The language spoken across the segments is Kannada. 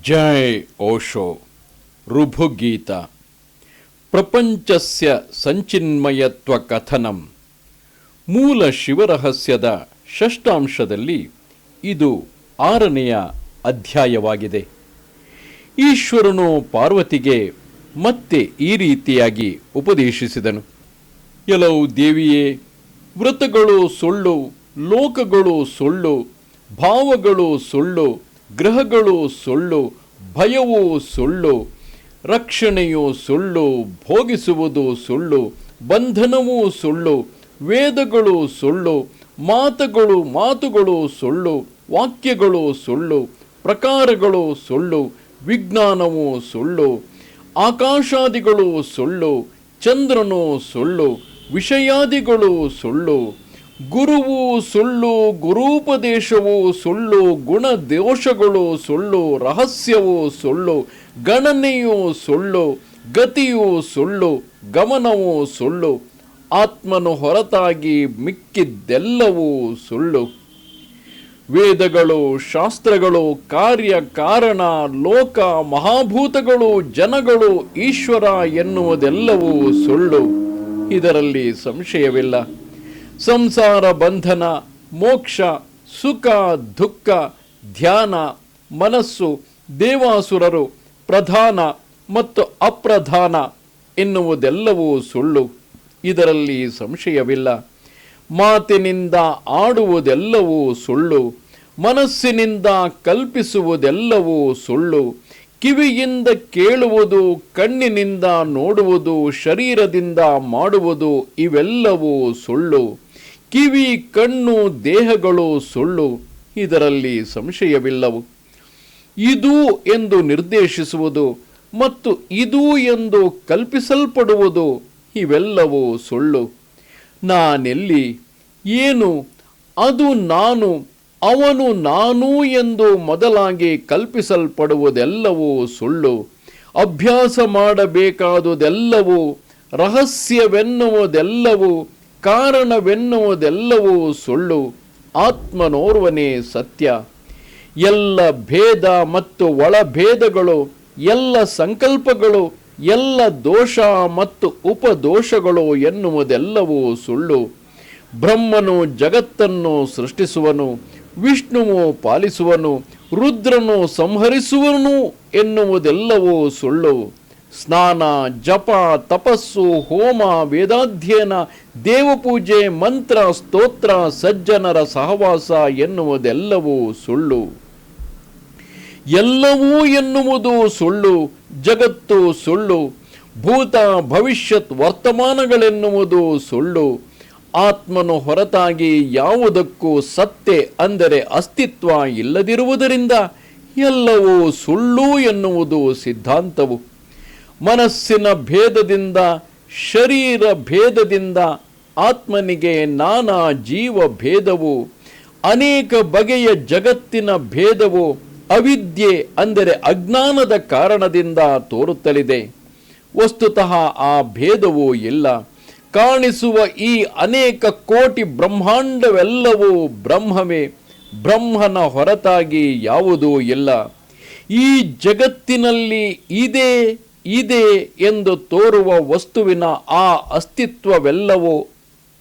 ಜೈ ಓಶೋ. ಋಭುಗೀತ. ಪ್ರಪಂಚಸ್ಯ ಸಂಚಿನ್ಮಯತ್ವ ಕಥನಂ. ಮೂಲ ಶಿವರಹಸ್ಯದ ಷಷ್ಟಾಂಶದಲ್ಲಿ ಇದು ಆರನೆಯ ಅಧ್ಯಾಯವಾಗಿದೆ. ಈಶ್ವರನು ಪಾರ್ವತಿಗೆ ಮತ್ತೆ ಈ ರೀತಿಯಾಗಿ ಉಪದೇಶಿಸಿದನು. ಕೆಲವು ದೇವಿಯೇ, ವ್ರತಗಳು ಸುಳ್ಳು, ಲೋಕಗಳು ಸುಳ್ಳು, ಭಾವಗಳು ಸುಳ್ಳು ಗ್ರಹಗಳು ಸುಳ್ಳು, ಭಯವೂ ಸುಳ್ಳು, ರಕ್ಷಣೆಯು ಸುಳ್ಳು, ಭೋಗಿಸುವುದು ಸುಳ್ಳು, ಬಂಧನವೂ ಸುಳ್ಳು, ವೇದಗಳು ಸುಳ್ಳು, ಮಾತುಗಳು ಮಾತುಗಳು ಸುಳ್ಳು, ವಾಕ್ಯಗಳು ಸುಳ್ಳು, ಪ್ರಕಾರಗಳು ಸುಳ್ಳು, ವಿಜ್ಞಾನವು ಸುಳ್ಳು, ಆಕಾಶಾದಿಗಳು ಸುಳ್ಳು, ಚಂದ್ರನು ಸುಳ್ಳು, ವಿಷಯಾದಿಗಳು ಸುಳ್ಳು ಗುರುವು ಸುಳ್ಳು, ಗುರೂಪದೇಶವು ಸುಳ್ಳು ಗುಣ ದೋಷಗಳು ಸುಳ್ಳು, ರಹಸ್ಯವು ಸುಳ್ಳು, ಗಣನೆಯು ಸುಳ್ಳು, ಗತಿಯು ಸುಳ್ಳು, ಗಮನವು ಸುಳ್ಳು, ಆತ್ಮನು ಹೊರತಾಗಿ ಮಿಕ್ಕಿದ್ದೆಲ್ಲವೂ ಸುಳ್ಳು. ವೇದಗಳು, ಶಾಸ್ತ್ರಗಳು, ಕಾರ್ಯ, ಕಾರಣ, ಲೋಕ, ಮಹಾಭೂತಗಳು, ಜನಗಳು, ಈಶ್ವರ ಎನ್ನುವುದೆಲ್ಲವೂ ಸುಳ್ಳು. ಇದರಲ್ಲಿ ಸಂಶಯವಿಲ್ಲ. ಸಂಸಾರ ಬಂಧನ, ಮೋಕ್ಷ, ಸುಖ, ದುಃಖ, ಧ್ಯಾನ, ಮನಸ್ಸು, ದೇವಾಸುರರು, ಪ್ರಧಾನ ಮತ್ತು ಅಪ್ರಧಾನ ಎನ್ನುವುದೆಲ್ಲವೂ ಸುಳ್ಳು. ಇದರಲ್ಲಿ ಸಂಶಯವಿಲ್ಲ. ಮಾತಿನಿಂದ ಆಡುವುದೆಲ್ಲವೂ ಸುಳ್ಳು. ಮನಸ್ಸಿನಿಂದ ಕಲ್ಪಿಸುವುದೆಲ್ಲವೂ ಸುಳ್ಳು. ಕಿವಿಯಿಂದ ಕೇಳುವುದು, ಕಣ್ಣಿನಿಂದ ನೋಡುವುದು, ಶರೀರದಿಂದ ಮಾಡುವುದು, ಇವೆಲ್ಲವೂ ಸುಳ್ಳು. ಕಿವಿ, ಕಣ್ಣು, ದೇಹಗಳು ಸುಳ್ಳು. ಇದರಲ್ಲಿ ಸಂಶಯವಿಲ್ಲವು. ಇದು ಎಂದು ನಿರ್ದೇಶಿಸುವುದು ಮತ್ತು ಇದು ಎಂದು ಕಲ್ಪಿಸಲ್ಪಡುವುದು, ಇವೆಲ್ಲವೂ ಸುಳ್ಳು. ನಾನೆಲ್ಲಿ? ಏನು? ಅದು ನಾನು ಅವನು ನಾನು ಎಂದು ಮೊದಲಾಗಿ ಕಲ್ಪಿಸಲ್ಪಡುವುದೆಲ್ಲವೂ ಸುಳ್ಳು. ಅಭ್ಯಾಸ ಮಾಡಬೇಕಾದುದೆಲ್ಲವೂ, ರಹಸ್ಯವೆನ್ನುವುದೆಲ್ಲವೂ, ಕಾರಣವೆನ್ನುವುದೆಲ್ಲವೂ ಸುಳ್ಳು. ಆತ್ಮನೋರ್ವನೇ ಸತ್ಯ. ಎಲ್ಲ ಭೇದ ಮತ್ತು ಒಳಭೇದಗಳು, ಎಲ್ಲ ಸಂಕಲ್ಪಗಳು, ಎಲ್ಲ ದೋಷ ಮತ್ತು ಉಪದೋಷಗಳು ಎನ್ನುವುದೆಲ್ಲವೂ ಸುಳ್ಳು. ಬ್ರಹ್ಮನು ಜಗತ್ತನ್ನು ಸೃಷ್ಟಿಸುವನು ವಿಷ್ಣುವು ಪಾಲಿಸುವನು, ರುದ್ರನು ಸಂಹರಿಸುವನು ಎನ್ನುವುದೆಲ್ಲವೂ ಸುಳ್ಳು. ಸ್ನಾನ, ಜಪ, ತಪಸ್ಸು, ಹೋಮ, ವೇದಾಧ್ಯಯನ, ದೇವಪೂಜೆ, ಮಂತ್ರ, ಸ್ತೋತ್ರ, ಸಜ್ಜನರ ಸಹವಾಸ ಎನ್ನುವುದೆಲ್ಲವೂ ಸುಳ್ಳು. ಎಲ್ಲವೂ ಎನ್ನುವುದು ಸುಳ್ಳು, ಜಗತ್ತು ಸುಳ್ಳು. ಭೂತ, ಭವಿಷ್ಯತ್, ವರ್ತಮಾನಗಳೆನ್ನುವುದು ಸುಳ್ಳು. ಆತ್ಮನು ಹೊರತಾಗಿ ಯಾವುದಕ್ಕೂ ಸತ್ತೆ ಅಂದರೆ ಅಸ್ತಿತ್ವ ಇಲ್ಲದಿರುವುದರಿಂದ ಎಲ್ಲವೂ ಸುಳ್ಳು ಎನ್ನುವುದು ಸಿದ್ಧಾಂತವು. ಮನಸ್ಸಿನ ಭೇದದಿಂದ, ಶರೀರ ಭೇದದಿಂದ, ಆತ್ಮನಿಗೆ ನಾನಾ ಜೀವ ಭೇದವು ಅನೇಕ ಬಗೆಯ ಜಗತ್ತಿನ ಭೇದವು, ಅವಿದ್ಯೆ ಅಂದರೆ ಅಜ್ಞಾನದ ಕಾರಣದಿಂದ ತೋರುತ್ತಲಿದೆ. ವಸ್ತುತಃ ಆ ಭೇದವೂ ಇಲ್ಲ. ಕಾಣಿಸುವ ಈ ಅನೇಕ ಕೋಟಿ ಬ್ರಹ್ಮಾಂಡವೆಲ್ಲವೂ ಬ್ರಹ್ಮವೇ, ಬ್ರಹ್ಮನ ಹೊರತಾಗಿ ಯಾವುದೂ ಇಲ್ಲ. ಈ ಜಗತ್ತಿನಲ್ಲಿ ಇದೆ ಇದೆ ಎಂದು ತೋರುವ ವಸ್ತುವಿನ ಆ ಅಸ್ತಿತ್ವವೆಲ್ಲವೂ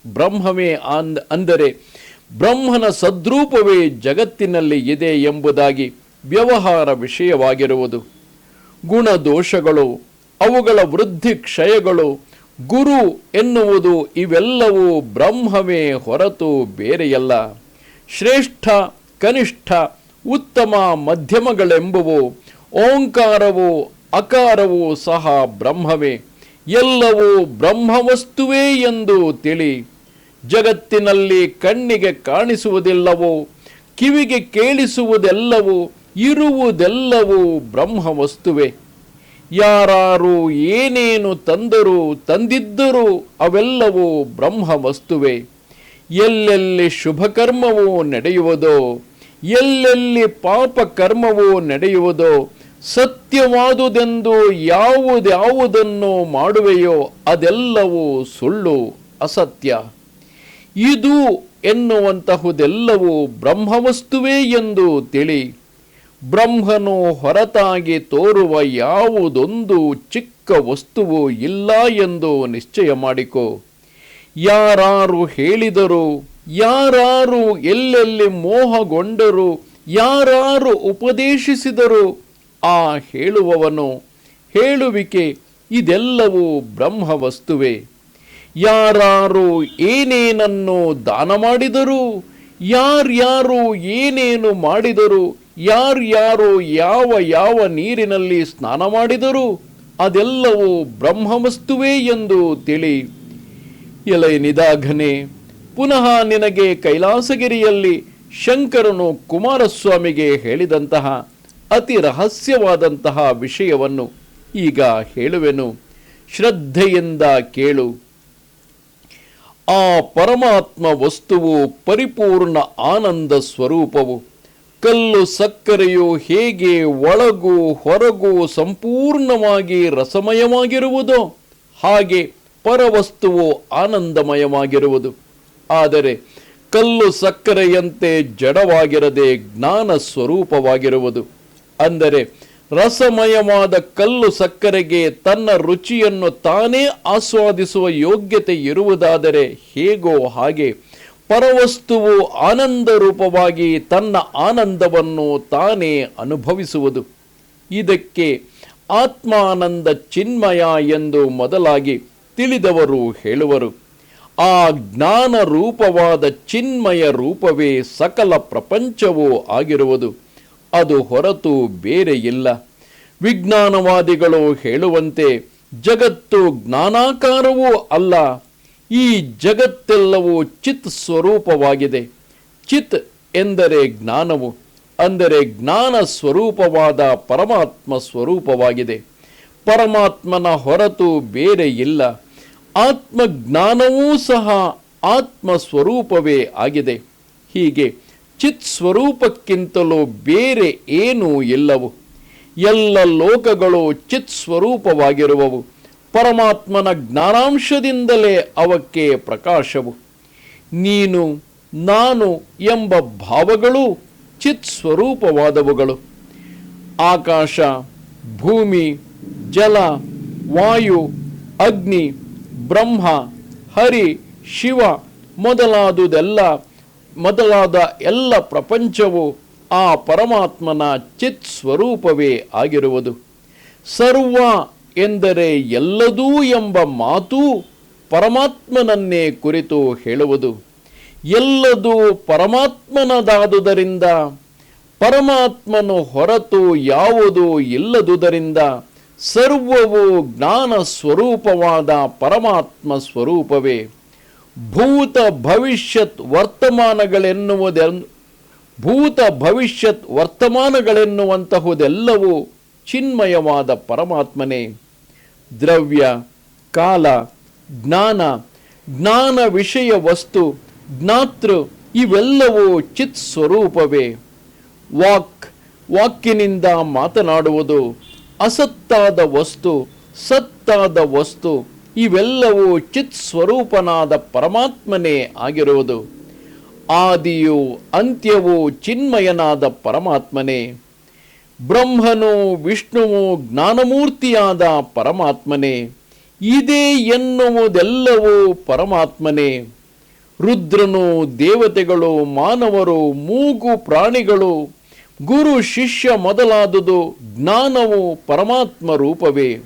ಬ್ರಹ್ಮವೇ ಅಂದ್, ಅಂದರೆ ಬ್ರಹ್ಮನ ಸದ್ರೂಪವೇ ಜಗತ್ತಿನಲ್ಲಿ ಇದೆ ಎಂಬುದಾಗಿ ವ್ಯವಹಾರ ವಿಷಯವಾಗಿರುವುದು. ಗುಣದೋಷಗಳು, ಅವುಗಳ ವೃದ್ಧಿ ಕ್ಷಯಗಳು ಗುರು ಎನ್ನುವುದು ಇವೆಲ್ಲವೂ ಬ್ರಹ್ಮವೇ ಹೊರತು ಬೇರೆಯಲ್ಲ. ಶ್ರೇಷ್ಠ, ಕನಿಷ್ಠ, ಉತ್ತಮ ಮಧ್ಯಮಗಳೆಂಬುವು ಓಂಕಾರವು ಅಕಾರವೂ ಸಹ ಬ್ರಹ್ಮವೇ. ಎಲ್ಲವೂ ಬ್ರಹ್ಮವಸ್ತುವೇ ಎಂದು ತಿಳಿ. ಜಗತ್ತಿನಲ್ಲಿ ಕಣ್ಣಿಗೆ ಕಾಣಿಸುವುದಿಲ್ಲವೋ, ಕಿವಿಗೆ ಕೇಳಿಸುವುದೆಲ್ಲವೂ, ಇರುವುದೆಲ್ಲವೂ ಬ್ರಹ್ಮವಸ್ತುವೆ. ಯಾರು ಏನೇನು ತಂದರೂ, ತಂದಿದ್ದರೂ ಅವೆಲ್ಲವೂ ಬ್ರಹ್ಮವಸ್ತುವೆ. ಎಲ್ಲೆಲ್ಲಿ ಶುಭ ಕರ್ಮವು ನಡೆಯುವುದೋ, ಎಲ್ಲೆಲ್ಲಿ ಪಾಪ ಕರ್ಮವು ನಡೆಯುವುದೋ, ಸತ್ಯವಾದುದೆಂದು ಯಾವುದ್ಯಾವುದನ್ನು ಮಾಡುವೆಯೋ ಅದೆಲ್ಲವೂ ಸುಳ್ಳು, ಅಸತ್ಯ. ಇದು ಎನ್ನುವಂತಹುದೆಲ್ಲವೂ ಬ್ರಹ್ಮವಸ್ತುವೇ ಎಂದು ತಿಳಿ. ಬ್ರಹ್ಮನು ಹೊರತಾಗಿ ತೋರುವ ಯಾವುದೊಂದು ಚಿಕ್ಕ ವಸ್ತುವು ಇಲ್ಲ ಎಂದು ನಿಶ್ಚಯ ಮಾಡಿಕೋ. ಯಾರಾರು ಹೇಳಿದರು, ಯಾರಾರು ಎಲ್ಲೆಲ್ಲಿ ಮೋಹಗೊಂಡರು, ಯಾರಾರು ಉಪದೇಶಿಸಿದರು, ಆ ಹೇಳುವವನು, ಹೇಳುವಿಕೆ ಇದೆಲ್ಲವೂ ಬ್ರಹ್ಮವಸ್ತುವೆ. ಯಾರಾರು ಏನೇನನ್ನು ದಾನ ಮಾಡಿದರು ಯಾರ್ಯಾರು ಏನೇನು ಮಾಡಿದರು ಯಾರ್ಯಾರು ಯಾವ ಯಾವ ನೀರಿನಲ್ಲಿ ಸ್ನಾನ ಮಾಡಿದರು ಅದೆಲ್ಲವೂ ಬ್ರಹ್ಮವಸ್ತುವೇ ಎಂದು ತಿಳಿ. ಎಲೆ ನಿದಾಘನೆ, ಪುನಃ ನಿನಗೆ ಕೈಲಾಸಗಿರಿಯಲ್ಲಿ ಶಂಕರನು ಕುಮಾರಸ್ವಾಮಿಗೆ ಹೇಳಿದಂತಹ ಅತಿ ರಹಸ್ಯವಾದಂತಹ ವಿಷಯವನ್ನು ಈಗ ಹೇಳುವೆನು. ಶ್ರದ್ಧೆಯಿಂದ ಕೇಳು. ಆ ಪರಮಾತ್ಮ ವಸ್ತುವು ಪರಿಪೂರ್ಣ ಆನಂದ ಸ್ವರೂಪವು. ಕಲ್ಲು ಸಕ್ಕರೆಯು ಹೇಗೆ ಒಳಗು ಹೊರಗು ಸಂಪೂರ್ಣವಾಗಿ ರಸಮಯವಾಗಿರುವುದೋ? ಹಾಗೆ ಪರವಸ್ತುವು ಆನಂದಮಯವಾಗಿರುವುದು. ಆದರೆ ಕಲ್ಲು ಸಕ್ಕರೆಯಂತೆ ಜಡವಾಗಿರದೆ ಜ್ಞಾನ ಸ್ವರೂಪವಾಗಿರುವುದು. ಅಂದರೆ ರಸಮಯವಾದ ಕಲ್ಲು ಸಕ್ಕರೆಗೆ ತನ್ನ ರುಚಿಯನ್ನು ತಾನೇ ಆಸ್ವಾದಿಸುವ ಯೋಗ್ಯತೆ ಇರುವುದಾದರೆ ಹೇಗೋ ಹಾಗೆ ಪರವಸ್ತುವು ಆನಂದ ರೂಪವಾಗಿ ತನ್ನ ಆನಂದವನ್ನು ತಾನೇ ಅನುಭವಿಸುವುದು. ಇದಕ್ಕೆ ಆತ್ಮಾನಂದ ಚಿನ್ಮಯ ಎಂದು ಮೊದಲಾಗಿ ತಿಳಿದವರು ಹೇಳುವರು. ಆ ಜ್ಞಾನ ರೂಪವಾದ ಚಿನ್ಮಯ ರೂಪವೇ ಸಕಲ ಪ್ರಪಂಚವೂ ಆಗಿರುವುದು. ಅದು ಹೊರತು ಬೇರೆ ಇಲ್ಲ. ವಿಜ್ಞಾನವಾದಿಗಳು ಹೇಳುವಂತೆ ಜಗತ್ತು ಜ್ಞಾನಾಕಾರವೂ ಅಲ್ಲ. ಈ ಜಗತ್ತೆಲ್ಲವೂ ಚಿತ್ ಸ್ವರೂಪವಾಗಿದೆ. ಚಿತ್ ಎಂದರೆ ಜ್ಞಾನವು, ಅಂದರೆ ಜ್ಞಾನ ಸ್ವರೂಪವಾದ ಪರಮಾತ್ಮ ಸ್ವರೂಪವಾಗಿದೆ. ಪರಮಾತ್ಮನ ಹೊರತು ಬೇರೆ ಇಲ್ಲ. ಆತ್ಮಜ್ಞಾನವೂ ಸಹ ಆತ್ಮ ಸ್ವರೂಪವೇ ಆಗಿದೆ. ಹೀಗೆ ಚಿತ್ ಸ್ವರೂಪಕ್ಕಿಂತಲೂ ಬೇರೆ ಏನೂ ಇಲ್ಲವು. ಎಲ್ಲ ಲೋಕಗಳು ಚಿತ್ ಸ್ವರೂಪವಾಗಿರುವವು. ಪರಮಾತ್ಮನ ಜ್ಞಾನಾಂಶದಿಂದಲೇ ಅವಕ್ಕೆ ಪ್ರಕಾಶವು. ನೀನು, ನಾನು ಎಂಬ ಭಾವಗಳು ಚಿತ್ ಸ್ವರೂಪವಾದವುಗಳು. ಆಕಾಶ, ಭೂಮಿ, ಜಲ, ವಾಯು, ಅಗ್ನಿ, ಬ್ರಹ್ಮ, ಹರಿ, ಶಿವ ಮೊದಲಾದುದೆಲ್ಲ, ಮೊದಲಾದ ಎಲ್ಲ ಪ್ರಪಂಚವು ಆ ಪರಮಾತ್ಮನ ಚಿತ್ ಸ್ವರೂಪವೇ ಆಗಿರುವುದು. ಸರ್ವ ಎಂದರೆ ಎಲ್ಲದೂ ಎಂಬ ಮಾತು ಪರಮಾತ್ಮನನ್ನೇ ಕುರಿತು ಹೇಳುವುದು. ಎಲ್ಲದೂ ಪರಮಾತ್ಮನದಾದುದರಿಂದ, ಪರಮಾತ್ಮನು ಹೊರತು ಯಾವುದು ಇಲ್ಲದುದರಿಂದ, ಸರ್ವವು ಜ್ಞಾನ ಸ್ವರೂಪವಾದ ಪರಮಾತ್ಮ ಸ್ವರೂಪವೇ. ಭೂತ ಭವಿಷ್ಯತ್ ವರ್ತಮಾನಗಳೆನ್ನುವುದೆ ಭೂತ ಭವಿಷ್ಯತ್ ವರ್ತಮಾನಗಳೆನ್ನುವಂತಹುದೆಲ್ಲವೂ ಚಿನ್ಮಯವಾದ ಪರಮಾತ್ಮನೇ, ದ್ರವ್ಯ, ಕಾಲ, ಜ್ಞಾನ ಜ್ಞಾನ ವಿಷಯ ವಸ್ತು, ಜ್ಞಾತೃ ಇವೆಲ್ಲವೂ ಚಿತ್ ಸ್ವರೂಪವೇ. ವಾಕ್ ವಾಕಿನಿಂದ ಮಾತನಾಡುವುದು ಅಸತ್ತಾದ ವಸ್ತು, ಸತ್ತಾದ ವಸ್ತು, ಇವೆಲ್ಲವೂ ಚಿತ್ ಸ್ವರೂಪನಾದ ಪರಮಾತ್ಮನೇ ಆಗಿರುವುದು. ಆದಿಯು ಅಂತ್ಯವೂ ಚಿನ್ಮಯನಾದ ಪರಮಾತ್ಮನೇ. ಬ್ರಹ್ಮನು, ವಿಷ್ಣುವು, ಜ್ಞಾನಮೂರ್ತಿಯಾದ ಪರಮಾತ್ಮನೇ, ಇದೇ ಎನ್ನುವುದೆಲ್ಲವೂ ಪರಮಾತ್ಮನೇ. ರುದ್ರನು, ದೇವತೆಗಳು, ಮಾನವರು, ಮೂಗು ಪ್ರಾಣಿಗಳು, ಗುರು ಶಿಷ್ಯ ಮೊದಲಾದುದು ಜ್ಞಾನವು ಪರಮಾತ್ಮ ರೂಪವೇ.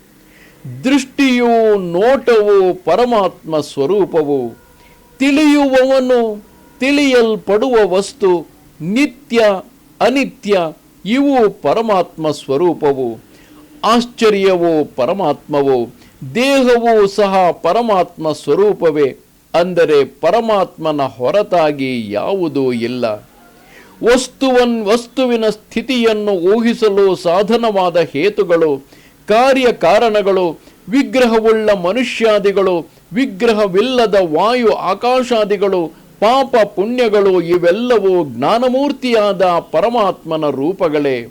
ದೃಷ್ಟಿಯು, ನೋಟವು ಪರಮಾತ್ಮ ಸ್ವರೂಪವು. ತಿಳಿಯುವವನು ತಿಳಿಯಲ್ಪಡುವ ವಸ್ತು ನಿತ್ಯ, ಅನಿತ್ಯ ಇವು ಪರಮಾತ್ಮ ಸ್ವರೂಪವು, ಆಶ್ಚರ್ಯವು ಪರಮಾತ್ಮವು, ದೇಹವೂ ಸಹ ಪರಮಾತ್ಮ ಸ್ವರೂಪವೇ, ಅಂದರೆ ಪರಮಾತ್ಮನ ಹೊರತಾಗಿ ಯಾವುದೂ ಇಲ್ಲ. ವಸ್ತುವನ್ ವಸ್ತುವಿನ ಸ್ಥಿತಿಯನ್ನು ಊಹಿಸಲು ಸಾಧನವಾದ ಹೇತುಗಳು, ಕಾರ್ಯಕಾರಣಗಳು, ವಿಗ್ರಹವುಳ್ಳ ಮನುಷ್ಯಾದಿಗಳು, ವಿಗ್ರಹವಿಲ್ಲದ ವಾಯು ಆಕಾಶಾದಿಗಳು ಪಾಪ ಪುಣ್ಯಗಳು ಇವೆಲ್ಲವೂ ಜ್ಞಾನಮೂರ್ತಿಯಾದ ಪರಮಾತ್ಮನ ರೂಪಗಳೇ.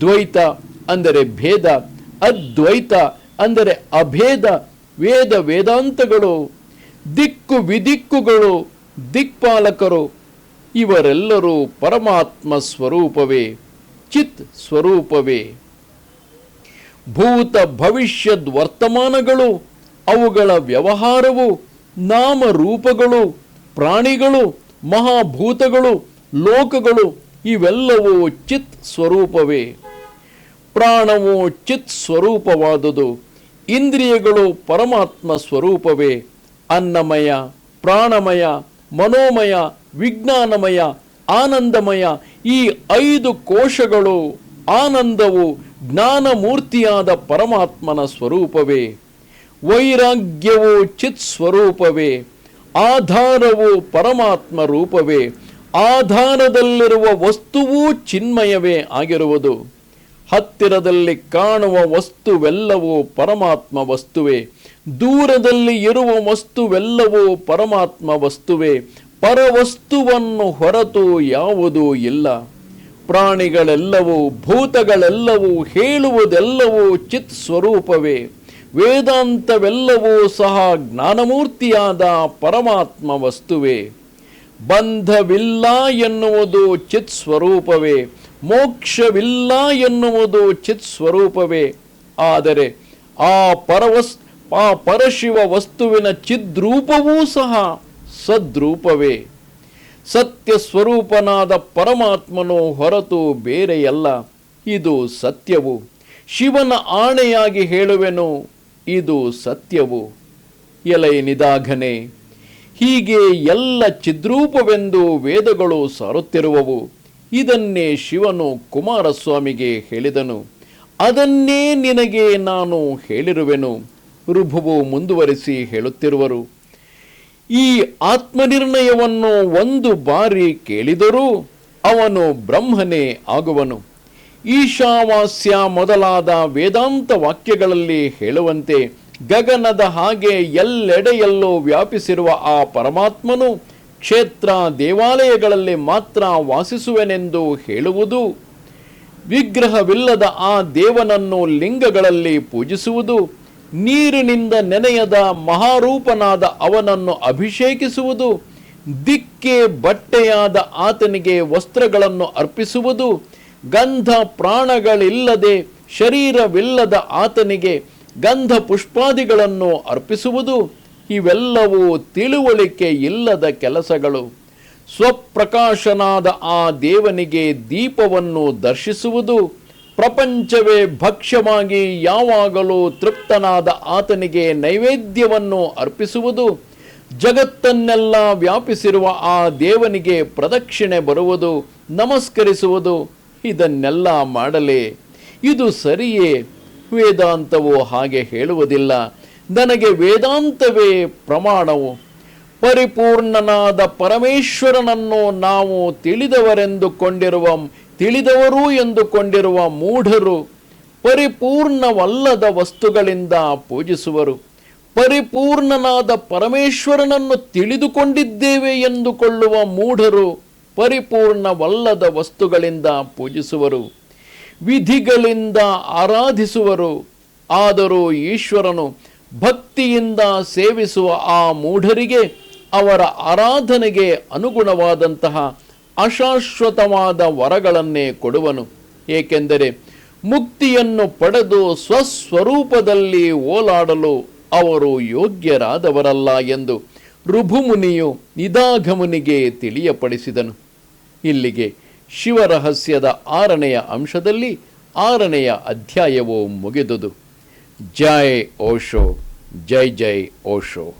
ದ್ವೈತ ಅಂದರೆ ಭೇದ, ಅದ್ವೈತ ಅಂದರೆ ಅಭೇದ, ವೇದ ವೇದಾಂತಗಳು, ದಿಕ್ಕು ವಿದಿಕ್ಕುಗಳು, ದಿಕ್ಪಾಲಕರು, ಇವರೆಲ್ಲರೂ ಪರಮಾತ್ಮ ಸ್ವರೂಪವೇ, ಚಿತ್ ಸ್ವರೂಪವೇ. ಭೂತ ಭವಿಷ್ಯದ್ ವರ್ತಮಾನಗಳು, ಅವುಗಳ ವ್ಯವಹಾರವು ನಾಮರೂಪಗಳು ಪ್ರಾಣಿಗಳು, ಮಹಾಭೂತಗಳು, ಲೋಕಗಳು, ಇವೆಲ್ಲವೂ ಚಿತ್ ಸ್ವರೂಪವೇ. ಪ್ರಾಣವು ಚಿತ್ ಸ್ವರೂಪವಾದುದು. ಇಂದ್ರಿಯಗಳು ಪರಮಾತ್ಮ ಸ್ವರೂಪವೇ. ಅನ್ನಮಯ, ಪ್ರಾಣಮಯ, ಮನೋಮಯ, ವಿಜ್ಞಾನಮಯ, ಆನಂದಮಯ, ಈ ಐದು ಕೋಶಗಳು ಆನಂದವು ಜ್ಞಾನಮೂರ್ತಿಯಾದ ಪರಮಾತ್ಮನ ಸ್ವರೂಪವೇ. ವೈರಾಗ್ಯವು ಚಿತ್ ಸ್ವರೂಪವೇ. ಆಧಾರವು ಪರಮಾತ್ಮ ರೂಪವೇ, ಆಧಾರದಲ್ಲಿರುವ ವಸ್ತುವೂ ಚಿನ್ಮಯವೇ ಆಗಿರುವುದು. ಹತ್ತಿರದಲ್ಲಿ ಕಾಣುವ ವಸ್ತುವೆಲ್ಲವೂ ಪರಮಾತ್ಮ ವಸ್ತುವೇ, ದೂರದಲ್ಲಿ ಇರುವ ವಸ್ತುವೆಲ್ಲವೂ ಪರಮಾತ್ಮ ವಸ್ತುವೇ, ಪರವಸ್ತುವನ್ನು ಹೊರತು ಯಾವುದೂ ಇಲ್ಲ. ಪ್ರಾಣಿಗಳೆಲ್ಲವೂ, ಭೂತಗಳೆಲ್ಲವೂ, ಹೇಳುವುದೆಲ್ಲವೂ ಚಿತ್ ಸ್ವರೂಪವೇ. ವೇದಾಂತವೆಲ್ಲವೂ ಸಹ ಜ್ಞಾನಮೂರ್ತಿಯಾದ ಪರಮಾತ್ಮ ವಸ್ತುವೇ. ಬಂಧವಿಲ್ಲ ಎನ್ನುವುದು ಚಿತ್ ಸ್ವರೂಪವೇ, ಮೋಕ್ಷವಿಲ್ಲ ಎನ್ನುವುದು ಚಿತ್ ಸ್ವರೂಪವೇ. ಆದರೆ ಆ ಪರವಸ್, ಆ ಪರಶಿವ ವಸ್ತುವಿನ ಚಿದ್ರೂಪವೂ ಸಹ ಸದ್ರೂಪವೇ. ಸತ್ಯ ಸ್ವರೂಪನಾದ ಪರಮಾತ್ಮನು ಹೊರತು ಬೇರೆಯಲ್ಲ. ಇದು ಸತ್ಯವು. ಶಿವನ ಆಣೆಯಾಗಿ ಹೇಳುವೆನು ಇದು ಸತ್ಯವು. ಎಲೈ ನಿದಾಘನೆ, ಹೀಗೆ ಎಲ್ಲ ಚಿದ್ರೂಪವೆಂದು ವೇದಗಳು ಸಾರುತ್ತಿರುವವು. ಇದನ್ನೇ ಶಿವನು ಕುಮಾರಸ್ವಾಮಿಗೆ ಹೇಳಿದನು. ಅದನ್ನೇ ನಿನಗೆ ನಾನು ಹೇಳಿರುವೆನು. ರುಭುವು ಮುಂದುವರಿಸಿ ಹೇಳುತ್ತಿರುವರು. ಈ ಆತ್ಮನಿರ್ಣಯವನ್ನು ಒಂದು ಬಾರಿ ಕೇಳಿದರೂ ಅವನು ಬ್ರಹ್ಮನೇ ಆಗುವನು. ಈಶಾವಾಸ್ಯ ಮೊದಲಾದ ವೇದಾಂತ ವಾಕ್ಯಗಳಲ್ಲಿ ಹೇಳುವಂತೆ ಗಗನದ ಹಾಗೆ ಎಲ್ಲೆಡೆಯಲ್ಲೂ ವ್ಯಾಪಿಸಿರುವ ಆ ಪರಮಾತ್ಮನು ಕ್ಷೇತ್ರ ದೇವಾಲಯಗಳಲ್ಲಿ ಮಾತ್ರ ವಾಸಿಸುವೆನೆಂದು ಹೇಳುವುದು, ವಿಗ್ರಹವಿಲ್ಲದ ಆ ದೇವನನ್ನು ಲಿಂಗಗಳಲ್ಲಿ ಪೂಜಿಸುವುದು, ನೀರಿನಿಂದ ನೆನೆಯದ ಮಹಾರೂಪನಾದ ಅವನನ್ನು ಅಭಿಷೇಕಿಸುವುದು, ದಿಕ್ಕೆ ಬಟ್ಟೆಯಾದ ಆತನಿಗೆ ವಸ್ತ್ರಗಳನ್ನು ಅರ್ಪಿಸುವುದು ಗಂಧ ಪ್ರಾಣಗಳಿಲ್ಲದೆ ಶರೀರವಿಲ್ಲದ ಆತನಿಗೆ ಗಂಧ ಪುಷ್ಪಾದಿಗಳನ್ನು ಅರ್ಪಿಸುವುದು ಇವೆಲ್ಲವೂ ತಿಳುವಳಿಕೆ ಇಲ್ಲದ ಕೆಲಸಗಳು. ಸ್ವಪ್ರಕಾಶನಾದ ಆ ದೇವನಿಗೆ ದೀಪವನ್ನು ದರ್ಶಿಸುವುದು ಪ್ರಪಂಚವೇ ಭಕ್ಷ್ಯವಾಗಿ ಯಾವಾಗಲೂ ತೃಪ್ತನಾದ ಆತನಿಗೆ ನೈವೇದ್ಯವನ್ನು ಅರ್ಪಿಸುವುದು ಜಗತ್ತನ್ನೆಲ್ಲ ವ್ಯಾಪಿಸಿರುವ ಆ ದೇವನಿಗೆ ಪ್ರದಕ್ಷಿಣೆ ಬರುವುದು, ನಮಸ್ಕರಿಸುವುದು ಇದನ್ನೆಲ್ಲ ಮಾಡಲೇ. ಇದು ಸರಿಯೇ? ವೇದಾಂತವು ಹಾಗೆ ಹೇಳುವುದಿಲ್ಲ. ನನಗೆ ವೇದಾಂತವೇ ಪ್ರಮಾಣವು. ಪರಿಪೂರ್ಣನಾದ ಪರಮೇಶ್ವರನನ್ನು ನಾವು ತಿಳಿದವರೆಂದುಕೊಂಡಿರುವ ತಿಳಿದವರು ಎಂದುಕೊಂಡಿರುವ ಮೂಢರು ಪರಿಪೂರ್ಣವಲ್ಲದ ವಸ್ತುಗಳಿಂದ ಪೂಜಿಸುವರು. ಪರಿಪೂರ್ಣನಾದ ಪರಮೇಶ್ವರನನ್ನು ತಿಳಿದುಕೊಂಡಿದ್ದೇವೆ ಎಂದುಕೊಳ್ಳುವ ಮೂಢರು ಪರಿಪೂರ್ಣವಲ್ಲದ ವಸ್ತುಗಳಿಂದ ಪೂಜಿಸುವರು, ವಿಧಿಗಳಿಂದ ಆರಾಧಿಸುವರು. ಆದರೂ ಈಶ್ವರನು ಭಕ್ತಿಯಿಂದ ಸೇವಿಸುವ ಆ ಮೂಢರಿಗೆ ಅವರ ಆರಾಧನೆಗೆ ಅನುಗುಣವಾದಂತಹ ಅಶಾಶ್ವತವಾದ ವರಗಳನ್ನೇ ಕೊಡುವನು. ಏಕೆಂದರೆ ಮುಕ್ತಿಯನ್ನು ಪಡೆದು ಸ್ವಸ್ವರೂಪದಲ್ಲಿ ಓಲಾಡಲು ಅವರು ಯೋಗ್ಯರಾದವರಲ್ಲ ಎಂದು ಋಭುಮುನಿಯು ನಿದಾಘಮುನಿಗೆ ತಿಳಿಯಪಡಿಸಿದನು. ಇಲ್ಲಿಗೆ ಶಿವರಹಸ್ಯದ ಆರನೆಯ ಅಂಶದಲ್ಲಿ ಆರನೆಯ ಅಧ್ಯಾಯವು ಮುಗಿದುದು. ಜೈ ಓಶೋ ಜೈ ಜೈ ಓಶೋ.